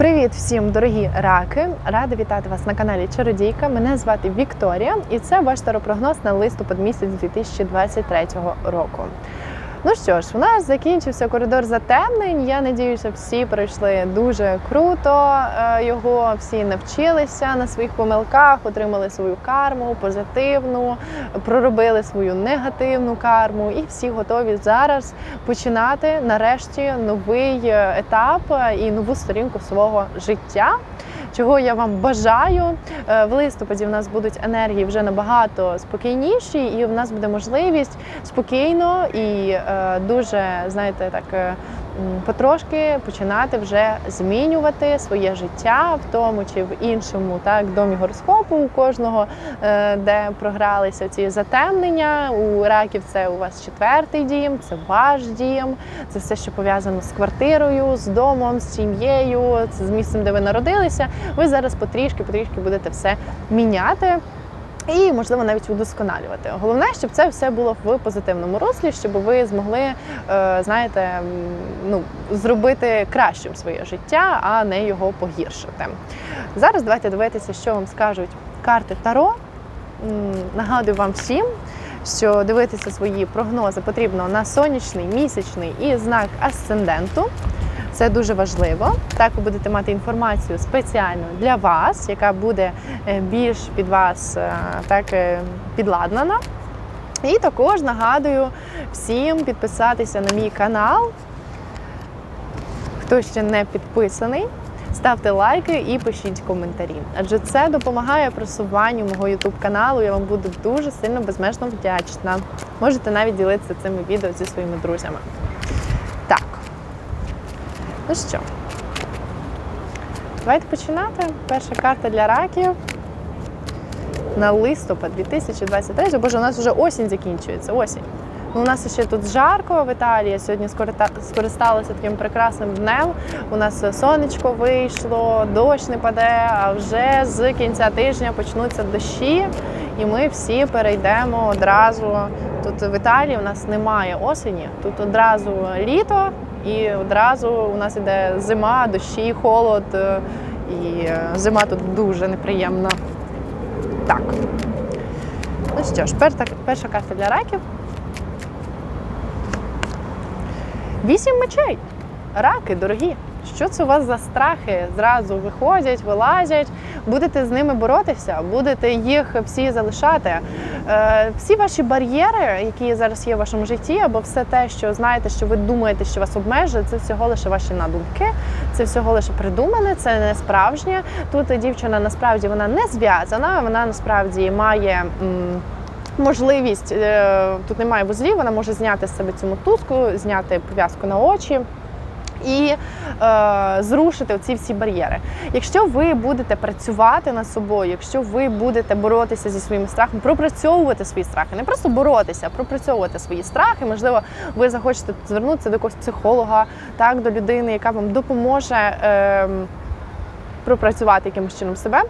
Привіт всім, дорогі раки! Рада вітати вас на каналі Чародійка. Мене звати Вікторія, і це ваш таропрогноз на листопад місяць 2023 року. Ну що ж, у нас закінчився коридор затемнень. Я надіюся, всі пройшли дуже круто е, його, всі навчилися на своїх помилках, отримали свою карму позитивну, проробили свою негативну карму, і всі готові зараз починати нарешті новий е, етап е, і нову сторінку свого життя. Чого я вам бажаю Е, в листопаді. В нас будуть енергії вже набагато спокійніші, і в нас буде можливість спокійно і е, дуже знаєте, так. Потрошки починати вже змінювати своє життя в тому чи в іншому, так домі гороскопу у кожного, е, де програлися ці затемнення. У раків це у вас четвертий дім, це ваш дім, це все, що пов'язано з квартирою, з домом, з сім'єю, з місцем, де ви народилися. Ви зараз потрішки, потрішки будете все міняти. І можливо навіть удосконалювати. Головне, щоб це все було в позитивному руслі, щоб ви змогли, е, знаєте, ну зробити кращим своє життя, а не його погіршити. Зараз давайте дивитися, що вам скажуть карти Таро. Нагадую вам всім, що дивитися свої прогнози потрібно на сонячний, місячний і знак асценденту. Це дуже важливо. Так ви будете мати інформацію спеціально для вас, яка буде е, більш під вас е, так е, підладнана. І також нагадую всім підписатися на мій канал. Хто ще не підписаний, ставте лайки і пишіть коментарі. Адже це допомагає просуванню мого YouTube каналу. Я вам буду дуже сильно безмежно вдячна. Можете навіть ділитися цими відео зі своїми друзями. Ну що, давайте починати. Перша карта для раків на листопад 2023. Боже, у нас вже осінь закінчується. Осінь. Ну, у нас ще тут жарко в Італії. Сьогодні скорита- скористалися таким прекрасним днем. У нас сонечко вийшло, дощ не паде, а вже з кінця тижня почнуться дощі, і ми всі перейдемо одразу. Тут в Італії у нас немає осені, тут одразу літо, і одразу у нас іде зима, дощі, холод. е, І е, зима тут дуже неприємна. Так. Ну що ж, перша, перша карта для раків. Вісім мечей. Раки, дорогі. Що це у вас за страхи? Зразу виходять, вилазять, будете з ними боротися, будете їх всі залишати. Е, всі ваші бар'єри, які зараз є в вашому житті, або все те, що знаєте, що ви думаєте, що вас обмежує, це всього лише ваші надумки, це всього лише придумане, це не справжнє. Тут дівчина насправді вона не зв'язана, вона насправді має. Можливість е, тут немає вузлів, вона може зняти з себе цю мотузку, зняти пов'язку на очі і е, зрушити ці всі бар'єри. Якщо ви будете працювати над собою, якщо ви будете боротися зі своїми страхами, пропрацьовувати свої страхи, не просто боротися, а пропрацьовувати свої страхи. Можливо, ви захочете звернутися до якогось психолога, так до людини, яка вам допоможе е, пропрацювати якимось чином себе.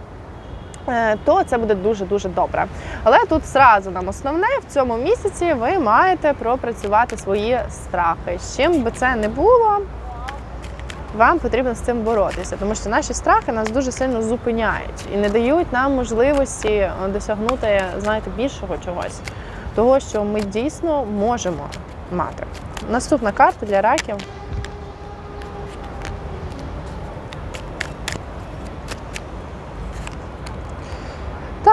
е, То це буде дуже дуже добре. Але тут зразу нам основне в цьому місяці ви маєте пропрацювати свої страхи. З чим би це не було, вам потрібно з цим боротися, тому що наші страхи нас дуже сильно зупиняють і не дають нам можливості е, досягнути, знаєте, більшого чогось, того, що ми дійсно можемо мати. Наступна карта для раків.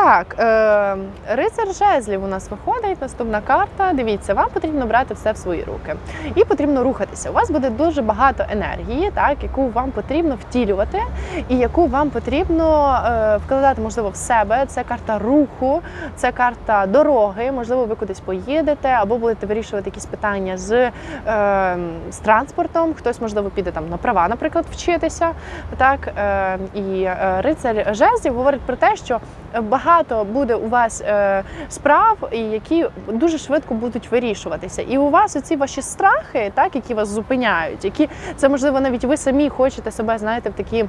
Так, е, рицар жезлів у нас виходить. Наступна карта. Дивіться, вам потрібно брати все в свої руки. І потрібно рухатися. У вас буде дуже багато енергії, так, яку вам потрібно втілювати, і яку вам потрібно е, вкладати, можливо, в себе. Це карта руху, це карта дороги. Можливо, ви кудись поїдете, або будете вирішувати якісь питання з, е, з транспортом. Хтось, можливо, піде там на права, наприклад, вчитися. Так, е, і е, рицар жезлів говорить про те, що багато буде у вас е, справ, які дуже швидко будуть вирішуватися. І у вас оці ваші страхи, так, які вас зупиняють, які це можливо навіть ви самі хочете себе, знаєте, в такі.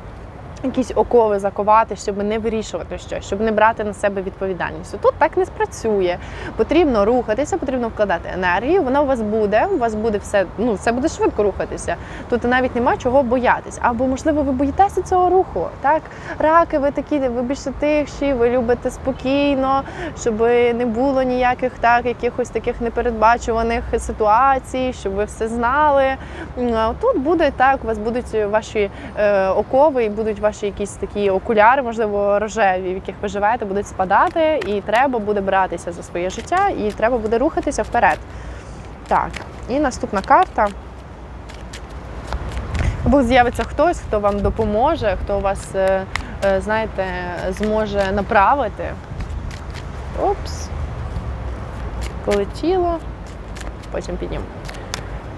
Якісь окови заковати, щоб не вирішувати щось, щоб не брати на себе відповідальність. Тут так не спрацює. Потрібно рухатися, потрібно вкладати енергію. Вона у вас буде, у вас буде все, ну все буде швидко рухатися. Тут навіть нема чого боятись. Або можливо ви боїтеся цього руху. Так, раки, ви такі, ви більше тихші, ви любите спокійно, щоб не було ніяких так, якихось таких непередбачуваних ситуацій, щоб ви все знали. Тут буде так, у вас будуть ваші е, окови і будуть ваші якісь такі окуляри, можливо, рожеві, в яких ви живете, будуть спадати, і треба буде братися за своє життя, і треба буде рухатися вперед. Так, і наступна карта. Або з'явиться хтось, хто вам допоможе, хто вас, е, е, знаєте, зможе направити. Опс. Полетіло. Потім підніму.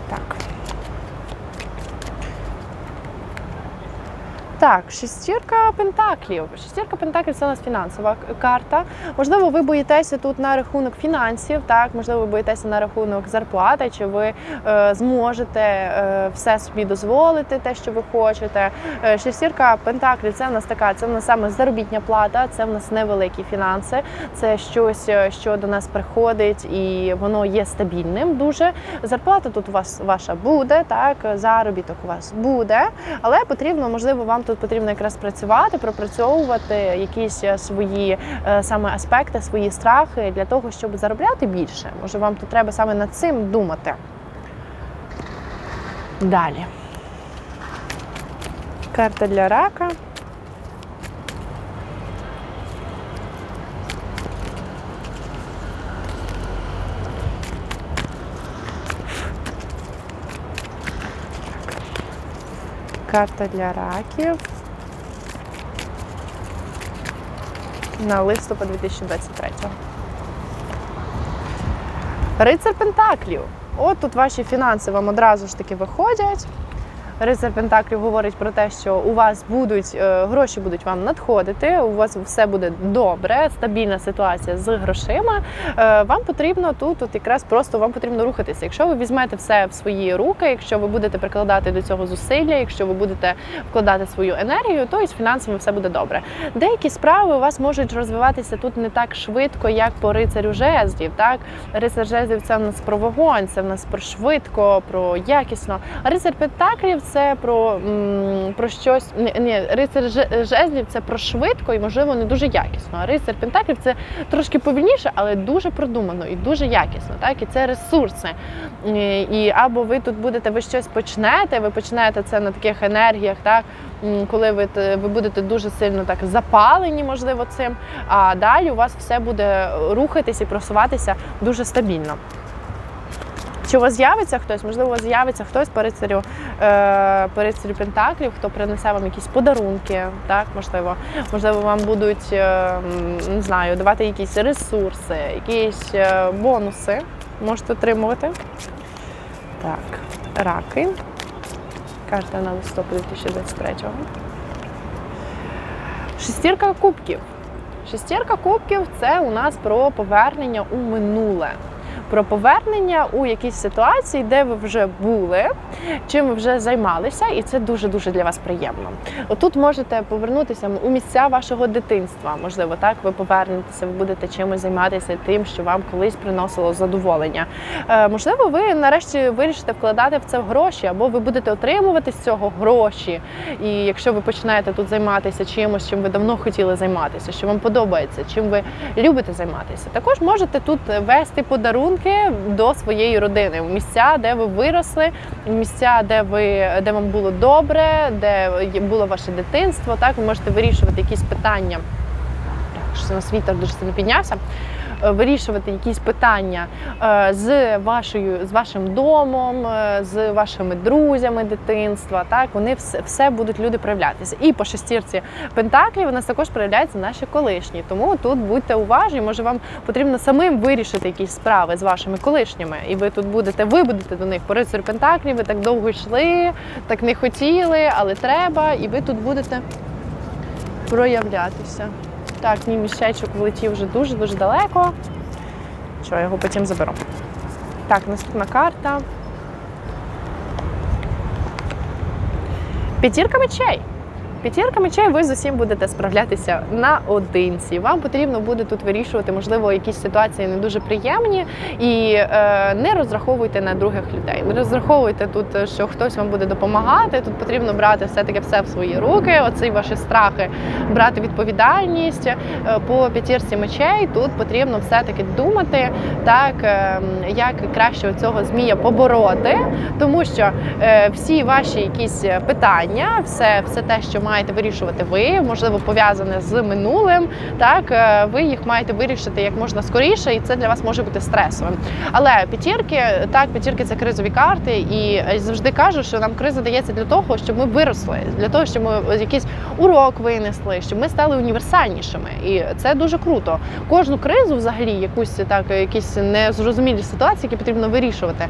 Так. Так, шестірка пентаклів. Шестірка пентаклів це у нас фінансова карта. Можливо, ви боїтеся тут на рахунок фінансів, так, можливо, ви боїтеся на рахунок зарплати, чи ви е, зможете е, все собі дозволити, те, що ви хочете. Е, шестірка пентаклів це в нас така, це в нас саме заробітня плата, це в нас невеликі фінанси, це щось, е, що до нас приходить, і воно є стабільним. Дуже зарплата тут у вас ваша буде, так, заробіток у вас буде, але потрібно, можливо, вам тут потрібно якраз працювати, пропрацьовувати якісь е, свої е, саме аспекти, свої страхи для того, щоб заробляти більше. Може, вам тут треба саме над цим думати. Далі. Карта для рака. Карта для раків. На листопад 2023. Рицар Пентаклів. От тут ваші фінанси вам одразу ж таки виходять. Рицар Пентаклів говорить про те, що у вас будуть е, гроші будуть вам надходити, у вас все буде добре, стабільна ситуація з грошима. Е, Вам потрібно тут, от якраз просто вам потрібно рухатися. Якщо ви візьмете все в свої руки, якщо ви будете прикладати до цього зусилля, якщо ви будете вкладати свою енергію, то із фінансами все буде добре. Деякі справи у вас можуть розвиватися тут не так швидко, як по рицарю жезлів. Так, рицар жезлів це в нас про вогонь, це в нас про швидко, про якісно. А рицар пентаклів це про, про щось. Ні, рицар жезлів це про швидко і, можливо, не дуже якісно. А рицар пентаклів це трошки повільніше, але дуже продумано і дуже якісно. Так, і це ресурси. І, або ви тут будете, ви щось почнете, ви почнете це на таких енергіях, так. Коли ви, ви будете дуже сильно так запалені, можливо, цим, а далі у вас все буде рухатись і просуватися дуже стабільно. Чи у вас з'явиться хтось? Можливо, у вас з'явиться хтось по рицарю, е, по рицарю Пентаклів, хто принесе вам якісь подарунки, так, можливо. Можливо, вам будуть е, не знаю, давати якісь ресурси, якісь е, бонуси можете отримувати. Так, раки. Карта на листопад 2023-го. Шестірка кубків. Шестірка кубків це у нас про повернення у минуле. Про повернення у якісь ситуації, де ви вже були, чим ви вже займалися, і це дуже дуже для вас приємно. Отут можете повернутися у місця вашого дитинства. Можливо, так ви повернетеся, ви будете чимось займатися тим, що вам колись приносило задоволення. Е, можливо, ви нарешті вирішите вкладати в це гроші, або ви будете отримувати з цього гроші. І якщо ви починаєте тут займатися чимось, чим ви давно хотіли займатися, що вам подобається, чим ви любите займатися, також можете тут вести подарунки до своєї родини, в місця, де ви виросли, в місця, де ви де вам було добре, де було ваше дитинство. Так ви можете вирішувати якісь питання. Так, що у нас дуже сильно піднявся. Е, Вирішувати якісь питання е, з вашою з вашим домом, е, з вашими друзями дитинства. Так вони все, все будуть люди проявлятися. І по шестірці пентаклів у нас також проявляються наші колишні. Тому тут будьте уважні. Може, вам потрібно самим вирішити якісь справи з вашими колишніми, і ви тут будете, ви будете до них по рицарю пентаклів. Ви так довго йшли, так не хотіли, але треба, і ви тут будете проявлятися. Так, мій мішечок влетів вже дуже-дуже далеко. Що, я його потім заберу. Так, наступна карта. П'ятірка мечей. П'ятірка мечей ви з усім будете справлятися наодинці. Вам потрібно буде тут вирішувати, можливо, якісь ситуації не дуже приємні, і е, не розраховуйте на других людей. Не розраховуйте тут, що хтось вам буде допомагати. Тут потрібно брати все-таки все в свої руки. Оці ваші страхи, брати відповідальність е, по п'ятірці мечей. Тут потрібно все-таки думати, так е, як краще цього змія побороти, тому що е, всі ваші якісь питання, все, все те, що маєте вирішувати ви, можливо, пов'язане з минулим, так е, ви їх маєте вирішити як можна скоріше, і це для вас може бути стресовим. Але п'ятірки, так, п'ятірки це кризові карти, і е, завжди кажу, що нам криза дається для того, щоб ми виросли, для того, щоб ми якийсь урок винесли, щоб ми стали універсальнішими. І це дуже круто. Кожну кризу, взагалі, якусь так, якісь незрозумілі ситуації, які потрібно вирішувати.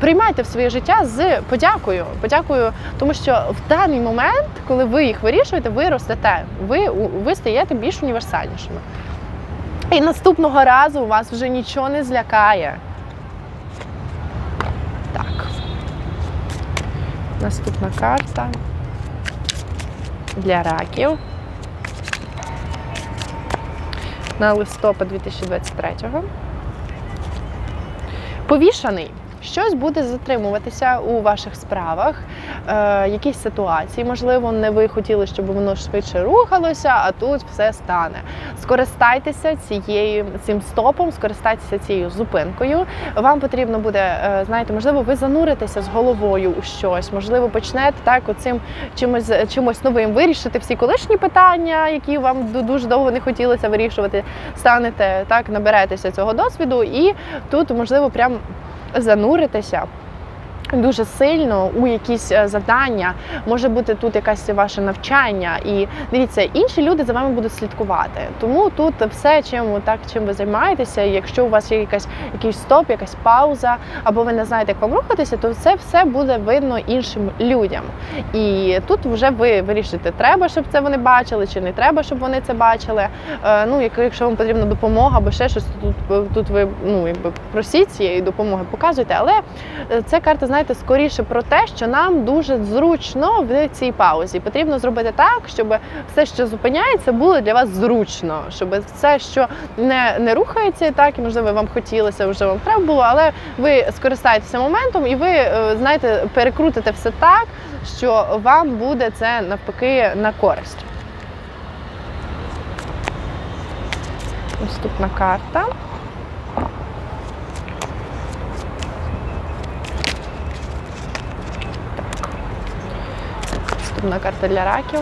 Приймайте в своє життя з подякою. Подякою, тому що в даний момент, коли ви їх вирішуєте, ви ростете, ви, ви стаєте більш універсальнішими. І наступного разу у вас вже нічого не злякає. Так. Наступна карта для раків. На листопад 2023-го. Повішаний. Щось буде затримуватися у ваших справах, е, якісь ситуації, можливо, не ви хотіли, щоб воно швидше рухалося, а тут все стане. Скористайтеся цією цим стопом, скористайтеся цією зупинкою. Вам потрібно буде, е, знаєте, можливо, ви зануритеся з головою у щось, можливо, почнете так оцим чимось чимось новим вирішити всі колишні питання, які вам дуже довго не хотілося вирішувати. Станете так, наберетеся цього досвіду, і тут можливо прям зануритися. Дуже сильно у якісь е, завдання може бути тут якесь ваше навчання, і дивіться, інші люди за вами будуть слідкувати. Тому тут все, чим так чим ви займаєтеся. Якщо у вас є якась якийсь стоп, якась пауза, або ви не знаєте, як вам рухатися, то це все буде видно іншим людям. І тут вже ви вирішите, треба, щоб це вони бачили, чи не треба, щоб вони це бачили. Е, Ну, якщо вам потрібна допомога або ще щось, то тут, тут ви ну якби просіть цієї допомоги, показуйте. Але е, це карта, знаєте, скоріше про те, що нам дуже зручно в цій паузі. Потрібно зробити так, щоб все, що зупиняється, було для вас зручно, щоб все, що не, не рухається, так і можливо вам хотілося, вже вам треба було, але ви скористаєтеся моментом і ви е, знаєте, перекрутите все так, що вам буде це навпаки на користь. Наступна карта. Наступна карта для раків.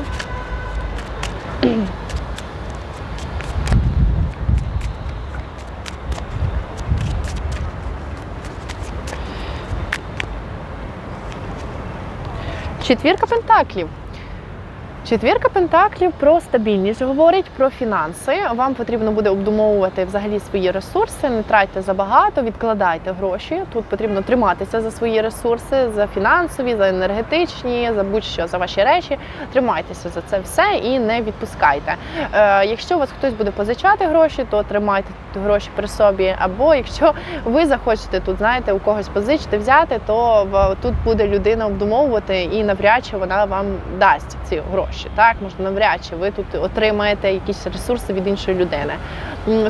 Четвірка пентаклів. Четвірка пентаклів про стабільність говорить про фінанси. Вам потрібно буде обдумовувати взагалі свої ресурси, не тратьте забагато, відкладайте гроші. Тут потрібно триматися за свої ресурси, за фінансові, за енергетичні, за будь-що за ваші речі. Тримайтеся за це все і не відпускайте. Е, якщо у вас хтось буде позичати гроші, то тримайте гроші при собі. Або якщо ви захочете тут, знаєте, у когось позичити, взяти, то в- тут буде людина обдумовувати і навряд чи вона вам дасть ці гроші. Так, можна навряд чи ви тут отримаєте якісь ресурси від іншої людини.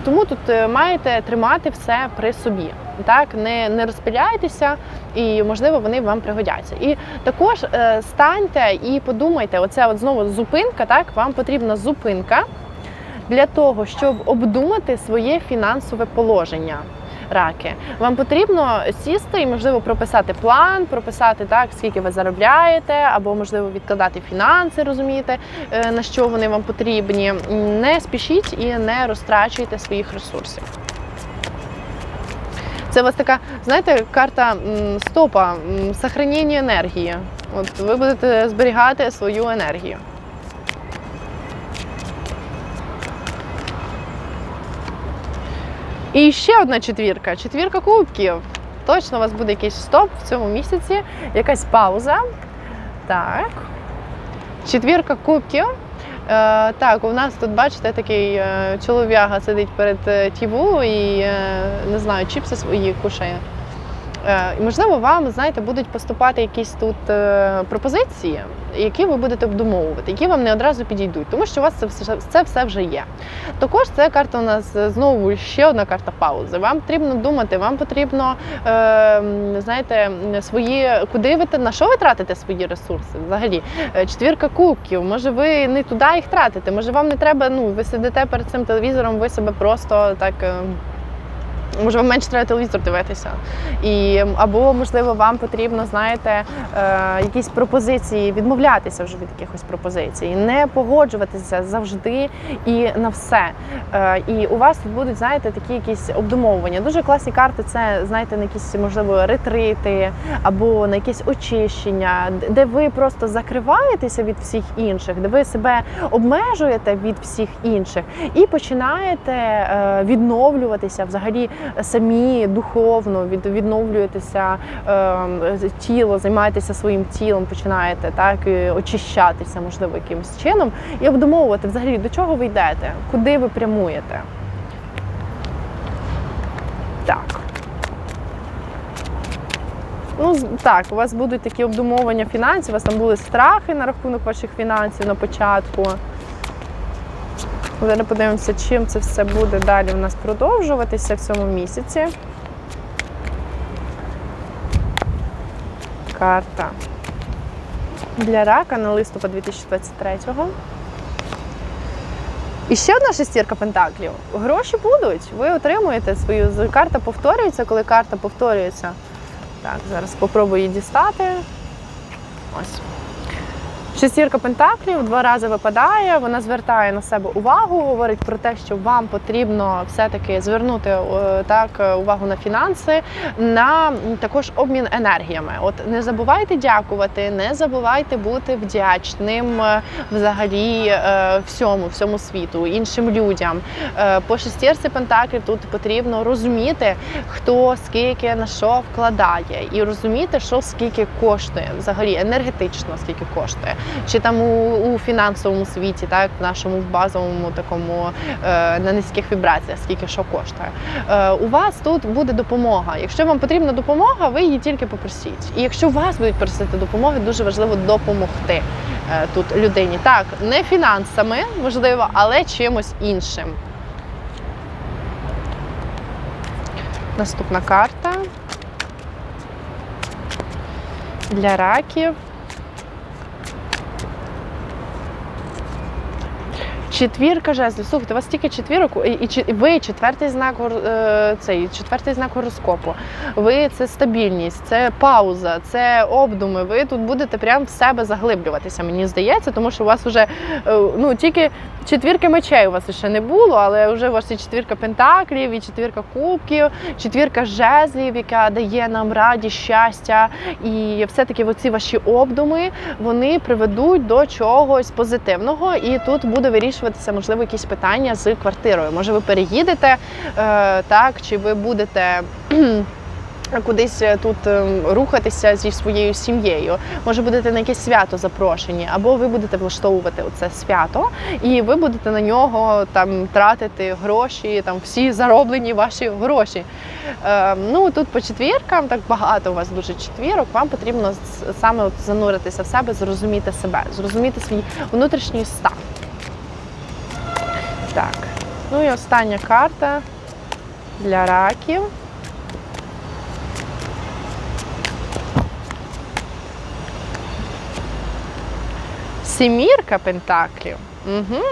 Тому тут е, маєте тримати все при собі. Так, не, не розпиляйтеся, і можливо вони вам пригодяться. І також е, станьте і подумайте, оце от знову зупинка. Так, вам потрібна зупинка для того, щоб обдумати своє фінансове положення. Раки, вам потрібно сісти і можливо прописати план, прописати так, скільки ви заробляєте, або можливо відкладати фінанси, розумієте, е, на що вони вам потрібні. Не спішіть і не розтрачуйте своїх ресурсів. Це у вас така, знаєте, карта стопа, сохранення енергії. От ви будете зберігати свою енергію. І ще одна четвірка четвірка кубків. Точно у вас буде якийсь стоп в цьому місяці, якась пауза. Так. Четвірка кубків. Е, так, у нас тут, бачите, такий е, чолов'яга сидить перед е, тіву і е, не знаю, чіпси свої кушає. Е, І можливо, вам знаєте, будуть поступати якісь тут е, пропозиції, які ви будете обдумовувати, які вам не одразу підійдуть, тому що у вас це все, це все вже є. Також це карта у нас е, знову ще одна карта паузи. Вам потрібно думати, вам потрібно знаєте, свої куди ви на що ви тратите свої ресурси? Взагалі, четвірка кубків. Може, ви не туди їх тратите? Може, вам не треба. Ну, ви сидите перед цим телевізором, ви себе просто так. Може, вам менше треба телевізор дивитися, і або можливо вам потрібно, знаєте, е, якісь пропозиції відмовлятися вже від якихось пропозицій, не погоджуватися завжди і на все. Е, і у вас тут будуть, знаєте, такі якісь обдумовування. Дуже класні карти. Це знаєте, на якісь можливо ретрити або на якісь очищення, де ви просто закриваєтеся від всіх інших, де ви себе обмежуєте від всіх інших і починаєте е, відновлюватися взагалі самі духовно, відновлюєтеся е, тіло, займаєтеся своїм тілом, починаєте так очищатися, можливо, якимось чином, і обдумовувати взагалі до чого ви йдете, куди ви прямуєте. Так. Ну, так, у вас будуть такі обдумовування фінансів, у вас там були страхи на рахунок ваших фінансів на початку. Зараз подивимося, чим це все буде далі у нас продовжуватися в цьому місяці. Карта для рака на листопад 2023-го. І ще одна шестірка пентаклів. Гроші будуть. Ви отримуєте свою карта повторюється, коли карта повторюється. Так, зараз спробую її дістати. Ось. Шестірка пентаклів два рази випадає. Вона звертає на себе увагу, говорить про те, що вам потрібно все-таки звернути е, так увагу на фінанси, на також обмін енергіями. От не забувайте дякувати, не забувайте бути вдячним е, взагалі е, всьому, всьому світу, іншим людям. По шестірці пентаклів тут потрібно розуміти, хто скільки на що вкладає, і розуміти, що скільки коштує, взагалі енергетично скільки коштує, чи там у, у фінансовому світі, так в нашому в базовому такому е, на низьких вібраціях, скільки що коштує. Е, у вас тут буде допомога. Якщо вам потрібна допомога, ви її тільки попросіть. І якщо вас будуть просити допомоги, дуже важливо допомогти е, тут людині. Так, не фінансами, можливо, але чимось іншим. Наступна карта для раків. Четвірка жезлів. Слухайте, у вас тільки четвірок, і, і, ви четвертий знак е, цей четвертий знак гороскопу. Ви це стабільність, це пауза, це обдуми. Ви тут будете прямо в себе заглиблюватися, мені здається, тому що у вас вже е, ну тільки четвірки мечей у вас ще не було, але вже у вас і четвірка пентаклів, і четвірка кубків, четвірка жезлів, яка дає нам радість, щастя. І все-таки оці ваші обдуми вони приведуть до чогось позитивного, і тут буде вирішуватися, можливо, якісь питання з квартирою. Може, ви переїдете е, так, чи ви будете. Кудись тут е, рухатися зі своєю сім'єю, може будете на якесь свято запрошені, або ви будете влаштовувати оце свято, і ви будете на нього там тратити гроші, там всі зароблені ваші гроші. Е, ну тут по четвіркам так багато у вас дуже четвірок. Вам потрібно саме от зануритися в себе, зрозуміти себе, зрозуміти свій внутрішній стан. Так, ну і остання карта для раків. Сімірка пентаклів. Угу.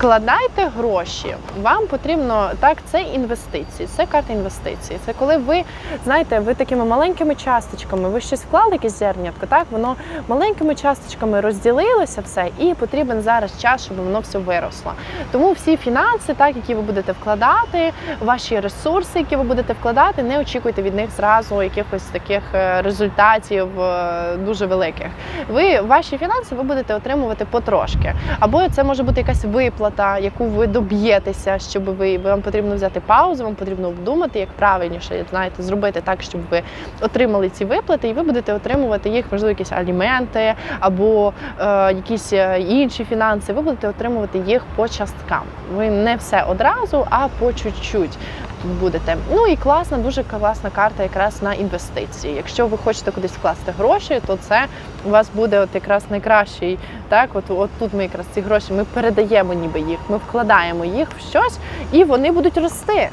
Вкладайте гроші. Вам потрібно так, це інвестиції, це карта інвестицій. Це коли ви знаєте, ви такими маленькими часточками, ви щось вклали якесь зернятко, так воно маленькими часточками розділилося все, і потрібен зараз час, щоб воно все виросло. Тому всі фінанси, так які ви будете вкладати, ваші ресурси, які ви будете вкладати, не очікуйте від них зразу якихось таких е, результатів е, дуже великих. Ви ваші фінанси ви будете отримувати потрошки. Або це може бути якась виплата, яку ви доб'єтеся, щоб ви вам потрібно взяти паузу, вам потрібно обдумати, як правильніше знаєте, зробити так, щоб ви отримали ці виплати, і ви будете отримувати їх, можливо, якісь аліменти або е, якісь е, інші фінанси. Ви будете отримувати їх по часткам. Ви не все одразу, а по чуть-чуть. Будете. Ну і класна, дуже класна карта якраз на інвестиції. Якщо ви хочете кудись вкласти гроші, то це у вас буде от якраз найкращий. Так, от, от тут ми якраз ці гроші ми передаємо ніби їх, ми вкладаємо їх в щось, і вони будуть рости.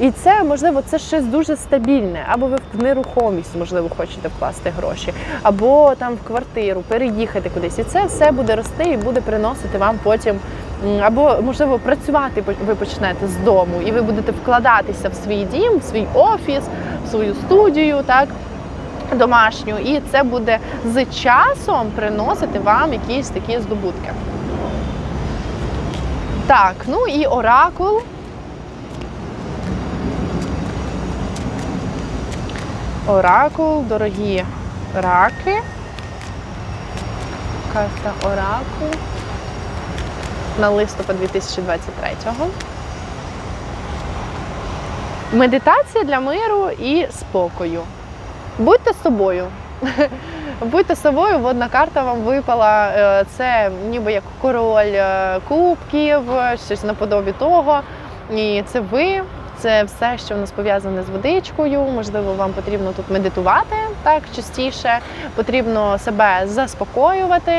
І це можливо це щось дуже стабільне, або ви в нерухомість, можливо, хочете вкласти гроші, або там в квартиру, переїхати кудись. І це все буде рости і буде приносити вам потім. Або можливо працювати ви почнете з дому, і ви будете вкладатися в свій дім, в свій офіс, в свою студію, так домашню, і це буде з часом приносити вам якісь такі здобутки. Так, ну і оракул. Оракул, дорогі раки. Карта Оракул на листопад 2023-го. Медитація для миру і спокою. Будьте собою. Будьте собою, водна карта вам випала. Е, Це ніби як король е, кубків, щось наподобі того. І це ви, це все, що в нас пов'язане з водичкою. Можливо, вам потрібно тут медитувати так частіше. Потрібно себе заспокоювати.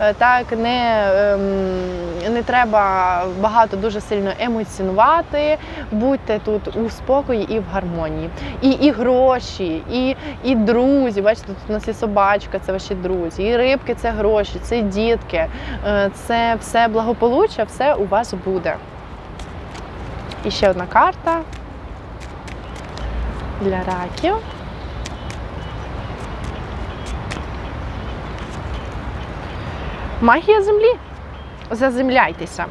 Е, Так, не, ем, не треба багато дуже сильно емоціонувати. Будьте тут у спокої і в гармонії. І, і гроші, і, і друзі. Бачите, тут у нас є собачка, це ваші друзі, і рибки це гроші, це дітки, е, це все благополуччя, все у вас буде. І ще одна карта для раків. Магія землі. Заземляйтеся.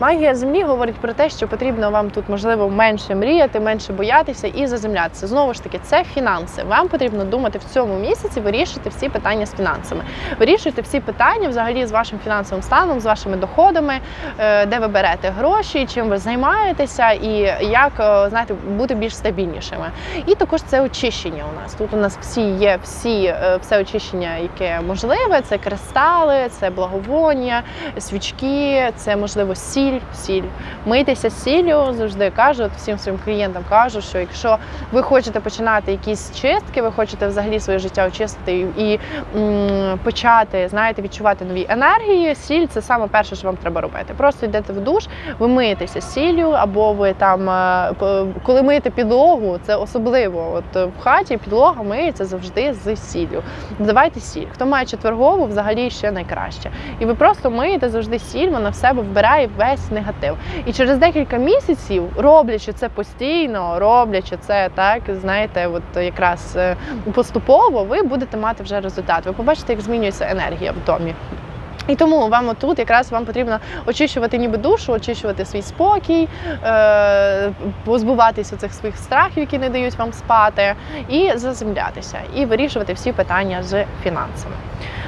Магія землі говорить про те, що потрібно вам тут, можливо, менше мріяти, менше боятися і заземлятися. Знову ж таки, це фінанси. Вам потрібно думати в цьому місяці, вирішити всі питання з фінансами. Вирішуйте всі питання взагалі з вашим фінансовим станом, з вашими доходами, е, де ви берете гроші, чим ви займаєтеся, і як е, знаєте, бути більш стабільнішими. І також це очищення у нас. Тут у нас всі є всі е, все очищення, яке можливе. Це кристали, це благовоння, свічки, це можливо сіль. Сіль. сіль. Мийтеся сіллю, завжди кажу, от всім своїм клієнтам кажу, що якщо ви хочете починати якісь чистки, ви хочете взагалі своє життя очистити і, м, почати, знаєте, відчувати нові енергії. Сіль це саме перше, що вам треба робити. Просто йдете в душ, ви миєтеся сіллю, або ви там, е, коли миєте підлогу, це особливо. От в хаті підлога миється завжди з сіллю. Додавайте сіль. Хто має четвергову, взагалі ще найкраще. І ви просто миєте завжди сіль, вона в себе вбирає весь негатив. І через декілька місяців, роблячи це постійно, роблячи це так, знаєте, от якраз е, поступово, ви будете мати вже результат. Ви побачите, як змінюється енергія в домі. І тому вам отут якраз вам потрібно очищувати ніби душу, очищувати свій спокій, е, позбуватися цих своїх страхів, які не дають вам спати, і заземлятися, і вирішувати всі питання з фінансами.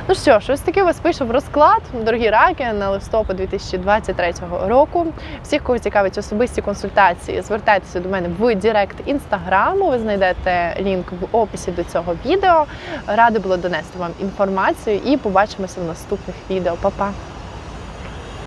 Ну що ж, ось такий у вас вийшов розклад, дорогі раки, на листопад 2023 року. Всіх, кого цікавить особисті консультації, звертайтеся до мене в Директ інстаграму. Ви знайдете лінк в описі до цього відео. Рада було донести вам інформацію і побачимося в наступних відео. Па-па!